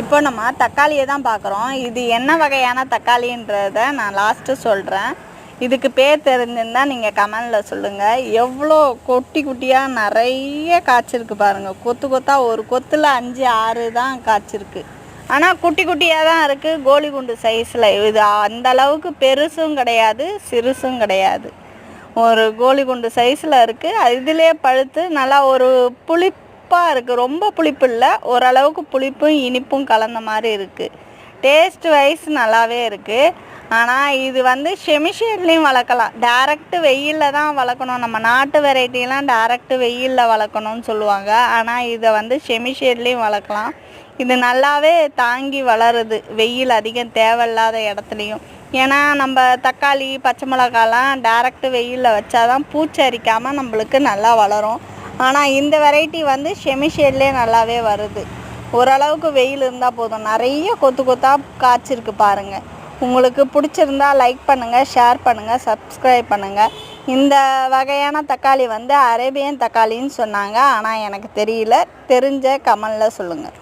இப்போ நம்ம தக்காளியை தான் பார்க்குறோம். இது என்ன வகையான தக்காளின்றத நான் லாஸ்ட்டு சொல்கிறேன் இதுக்கு பேர் தெரிஞ்சிருந்தால் நீங்கள் கமெண்டில் சொல்லுங்கள் எவ்வளோ குட்டி குட்டியாக நிறைய காய்ச்சிருக்கு பாருங்கள் கொத்து கொத்தாக ஒரு கொத்தில் அஞ்சு ஆறு தான் காய்ச்சிருக்கு. ஆனால் குட்டி குட்டியாக தான் இருக்குது கோலி குண்டு சைஸில் இது அந்த அளவுக்கு பெருசும் கிடையாது சிறுசும் கிடையாது. ஒரு கோலி குண்டு சைஸில் இருக்குது இதிலே பழுத்து நல்லா ஒரு உப்பாக இருக்குது ரொம்ப புளிப்பு இல்லை ஓரளவுக்கு புளிப்பும் இனிப்பும் கலந்த மாதிரி இருக்குது டேஸ்ட் வைஸ் நல்லாவே இருக்குது ஆனால் இது வந்து செமிஷேட்லேயும் வளர்க்கலாம். டேரெக்டு வெயிலில் தான் வளர்க்கணும். நம்ம நாட்டு வெரைட்டிலாம் டேரெக்டு வெயிலில் வளர்க்கணும்னு சொல்லுவாங்க. ஆனால் இதை வந்து செமிஷேட்லேயும் வளர்க்கலாம். இது நல்லாவே தாங்கி வளருது. வெயில் அதிகம் தேவையில்லாத இடத்துலையும். ஏன்னா நம்ம தக்காளி பச்சை மிளகாலாம் டேரெக்டு வெயிலில் வச்சாதான் பூச்சி அரிக்காமல் நம்மளுக்கு நல்லா வளரும். ஆனால் இந்த வெரைட்டி வந்து செமிஷேட்லேயே நல்லாவே வருது. ஓரளவுக்கு வெயில் இருந்தால் போதும். நிறைய கொத்து கொத்தாக காய்ச்சிருக்கு பாருங்கள் உங்களுக்கு பிடிச்சிருந்தா லைக் பண்ணுங்கள் ஷேர் பண்ணுங்கள் சப்ஸ்கிரைப் பண்ணுங்கள் இந்த வகையான தக்காளி வந்து அரேபியன் தக்காளின்னு சொன்னாங்க. ஆனால் எனக்கு தெரியல. தெரிஞ்ச கமலில் சொல்லுங்கள்